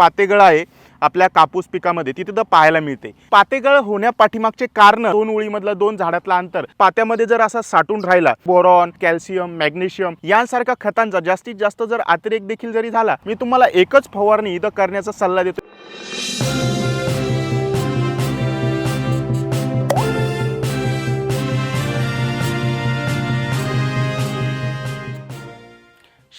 पातेगळ आहे आपल्या कापूस पिकामध्ये ती तिथं पाहायला मिळते. पातेगळ होण्या पाठीमागचे कारण दोन ओळीमधलं दोन झाडातलं अंतर. पात्यामध्ये जर असा साठून राहिला बोरॉन कॅल्शियम मॅग्नेशियम यांसारख्या खतांचा जास्तीत जास्त जर अतिरेक देखील जरी झाला मी तुम्हाला एकच फवारणी इथं करण्याचा सल्ला देतो.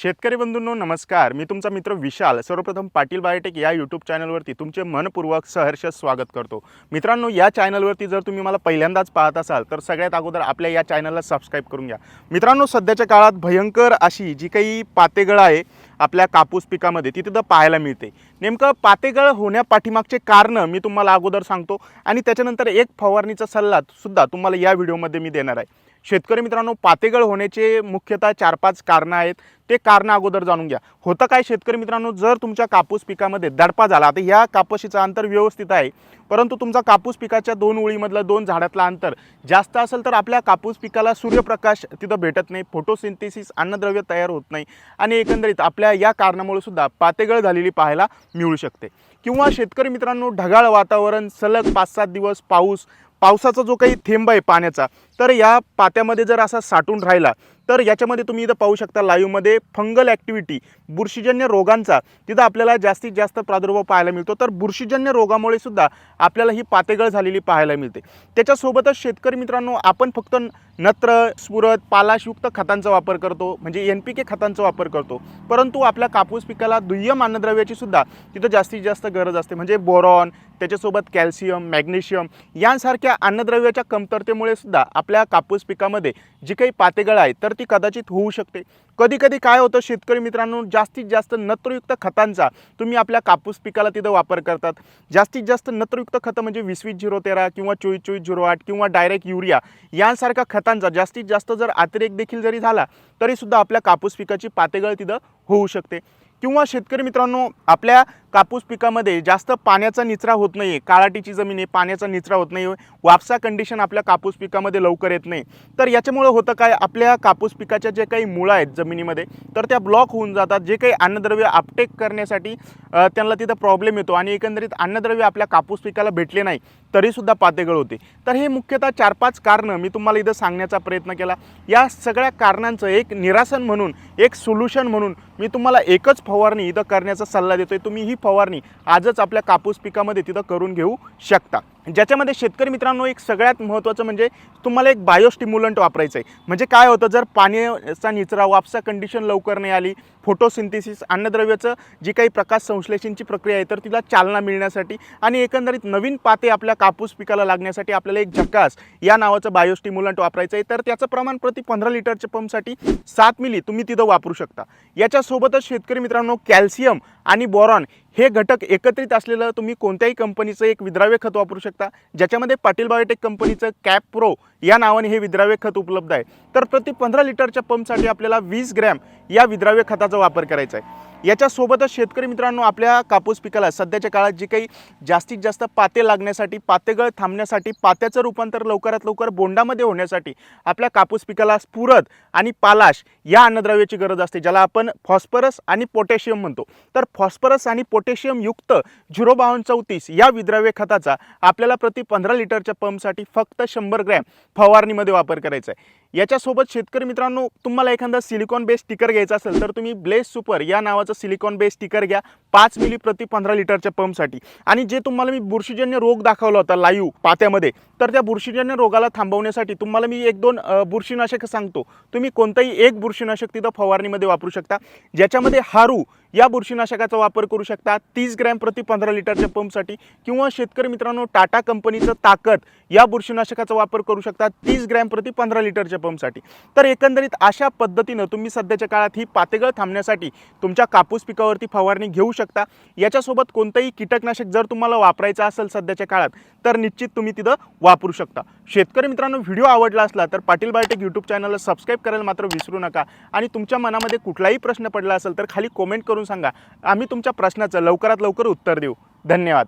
शेतकरी बंधूंनो नमस्कार. मी तुमचा मित्र विशाल. सर्वप्रथम पाटील बायोटेक या यूट्यूब चॅनलवरती तुमचे मनपूर्वक सहर्ष स्वागत करतो. मित्रांनो या चॅनलवरती जर तुम्ही मला पहिल्यांदाच पाहत असाल तर सगळ्यात अगोदर आपल्या या चॅनलला सबस्क्राईब करून घ्या. मित्रांनो सध्याच्या काळात भयंकर अशी जी काही पातेगळ आहे आपल्या कापूस पिकामध्ये ती तिथं पाहायला मिळते. नेमकं पातेगळ होण्या पाठीमागचे मी तुम्हाला अगोदर सांगतो आणि त्याच्यानंतर एक फवारणीचा सल्ला सुद्धा तुम्हाला या व्हिडिओमध्ये मी देणार आहे. शेतकरी मित्रांनो पातेगळ होण्याचे मुख्यतः चार पाच कारणं आहेत. ते कारणं अगोदर जाणून घ्या. होतं काय शेतकरी मित्रांनो जर तुमच्या कापूस पिकामध्ये दडपा झाला आता ह्या कापशीचं अंतर व्यवस्थित आहे. परंतु तुमचा कापूस पिकाच्या दोन ओळीमधलं दोन झाडातलं अंतर जास्त असेल तर आपल्या कापूस पिकाला सूर्यप्रकाश तिथं भेटत नाही. फोटोसिंथेसिस अन्नद्रव्य तयार होत नाही आणि एकंदरीत आपल्या या कारणामुळे सुद्धा पातेगळ झालेली पाहायला मिळू शकते. किंवा शेतकरी मित्रांनो ढगाळ वातावरण सलग पाच सात दिवस पाऊस पावसाचा जो काही थेंब आहे पाण्याचा तर या पात्यामध्ये जर असा साठून राहिला तर याच्यामध्ये तुम्ही इथं पाहू शकता लाईव्हमध्ये फंगल ॲक्टिव्हिटी बुरशीजन्य रोगांचा तिथं आपल्याला जास्तीत जास्त प्रादुर्भाव पाहायला मिळतो. तर बुरशीजन्य रोगामुळे सुद्धा आपल्याला ही पातेगळ झालेली पाहायला मिळते. त्याच्यासोबतच शेतकरी मित्रांनो आपण फक्त नत्र स्फुरत पालाशयुक्त खतांचा वापर करतो म्हणजे एन पी के खतांचा वापर करतो. परंतु आपल्या कापूस पिकाला दुय्यम अन्नद्रव्याची सुद्धा तिथं जास्तीत जास्त गरज असते. म्हणजे बोरॉन त्याच्यासोबत कॅल्शियम मॅग्नेशियम यांसारख्या अन्नद्रव्याच्या कमतरतेमुळे सुद्धा आपल्या आपल्या कापूस पिकामध्ये जी काही पातेगळ आहे तर ती कदाचित होऊ शकते. कधी कधी काय होतं शेतकरी मित्रांनो जास्तीत जास्त नत्रयुक्त खतांचा तुम्ही आपल्या कापूस पिकाला तिथं वापर करतात. जास्तीत जास्त नत्रयुक्त खतं म्हणजे वीस वीस झिरो तेरा किंवा चोवीस चोवीस झिरो आठ किंवा डायरेक्ट युरिया यांसारख्या खतांचा जास्तीत जास्त जर अतिरेक देखील जरी झाला तरीसुद्धा आपल्या कापूस पिकाची पातेगळ तिथं होऊ शकते. किंवा शेतकरी मित्रांनो आपल्या कापूस पिकामध्ये जास्त पाण्याचा निचरा होत नाही आहे काळाटीची जमीन आहे पाण्याचा निचरा होत नाही वापसा कंडिशन आपल्या कापूस पिकामध्ये लवकर येत नाही. तर याच्यामुळं होतं काय आपल्या कापूस पिकाच्या जे काही मुळं आहेत जमिनीमध्ये तर त्या ब्लॉक होऊन जातात. जे काही अन्नद्रव्य आपटेक करण्यासाठी त्यांना तिथं प्रॉब्लेम येतो आणि एकंदरीत अन्नद्रव्य आपल्या कापूस पिकाला भेटले नाही तरीसुद्धा पातेगळ होते. तर हे मुख्यतः चार पाच कारणं मी तुम्हाला इथं सांगण्याचा प्रयत्न केला. या सगळ्या कारणांचं एक निरासन म्हणून एक सोल्युशन म्हणून मी तुम्हाला एकच फवारणी इथं करण्याचा सल्ला देतो आहे तुम्ही ही फवारणी आजच आपल्या कापूस पिकामध्ये तिथं करून घेऊ शकता. ज्याच्यामध्ये शेतकरी मित्रांनो एक सगळ्यात महत्त्वाचं म्हणजे तुम्हाला एक बायोस्टिम्युलंट वापरायचं आहे. म्हणजे काय होतं जर पाण्याचा निचरा वापसा कंडिशन लवकर नाही आली फोटोसिंथेसिस अन्नद्रव्याचं जी काही प्रकाश संश्लेषणची प्रक्रिया आहे तर तिला चालना मिळण्यासाठी आणि एकंदरीत नवीन पाते आपल्या कापूस पिकाला लागण्यासाठी आपल्याला एक झकास या नावाचं बायोस्टिम्युलंट वापरायचं आहे. तर त्याचं प्रमाण प्रति पंधरा लिटरच्या पंपसाठी सात मिली तुम्ही तिथं वापरू शकता. याच्यासोबतच शेतकरी मित्रांनो कॅल्शियम आणि बोरॉन हे घटक एकत्रित असलेलं तुम्ही कोणत्याही कंपनीचं एक विद्राव्य खत वापरू शकता. ज्याच्यामध्ये पाटील बायोटेक कंपनीचं कॅप प्रो या नावाने हे विद्राव्य खत उपलब्ध आहे. तर प्रति पंधरा लिटरच्या पंपसाठी आपल्याला वीस ग्रॅम या विद्राव्य खताचा वापर करायचा आहे. याच्यासोबतच शेतकरी मित्रांनो आपल्या कापूस पिकाला सध्याच्या काळात जी काही जास्तीत जास्त पाते लागण्यासाठी पातेगळ थांबण्यासाठी पात्याचं रूपांतर लवकरात लवकर बोंडामध्ये होण्यासाठी आपल्या कापूस पिकाला स्फुरद आणि पालाश या अन्नद्रव्याची गरज असते ज्याला आपण फॉस्फरस आणि पोटॅशियम म्हणतो. तर फॉस्फरस आणि पोटॅशियमयुक्त झिरो बावन्न चौतीस या विद्राव्य खताचा आपल्याला प्रति पंधरा लिटरच्या पंपसाठी फक्त शंभर ग्रॅम फवारणीमध्ये वापर करायचा आहे. याच्यासोबत शेतकरी मित्रांनो तुम्हाला एखादा सिलिकॉन बेस स्टिकर घ्यायचा असेल तर तुम्ही ब्लेस सुपर या नावाचं सिलिकॉन बेस स्टिकर घ्या. पाच मिली प्रति पंधरा लिटरच्या पंपसाठी आणि जे तुम्हाला मी बुरशीजन्य रोग दाखवला होता लाईव्ह पात्यामध्ये तर त्या बुरशीजन्य रोगाला थांबवण्यासाठी तुम्हाला मी एक दोन बुरशीनाशक सांगतो. तुम्ही कोणतंही एक बुरशीनाशक तिथं फवारणीमध्ये वापरू शकता. ज्याच्यामध्ये हारू या बुरशीनाशकाचा वापर करू शकता. तीस ग्रॅम प्रति पंधरा लिटरच्या पंपसाठी किंवा शेतकरी मित्रांनो टाटा कंपनीचं ताकद या बुरशीनाशकाचा वापर करू शकता. तीस ग्रॅम प्रति पंधरा लिटरच्या पंपसाठी तर एकंदरीत अशा पद्धतीनं तुम्ही सध्याच्या काळात ही पातेगळ थांबण्यासाठी तुमच्या कापूस पिकावरती फवारणी घेऊ शकता. याच्यासोबत कोणतंही कीटकनाशक जर तुम्हाला वापरायचं असेल सध्याच्या काळात तर निश्चित तुम्ही तिथं वापरू शकता. शेतकरी मित्रांनो व्हिडिओ आवडला असला तर पाटील बायोटेक यूट्यूब चॅनलला सबस्क्राईब करायला मात्र विसरू नका. आणि तुमच्या मनामध्ये कुठलाही प्रश्न पडला असेल तर खाली कॉमेंट करून सांगा. आम्ही तुमच्या प्रश्नाचं लवकरात लवकर उत्तर देऊ. धन्यवाद.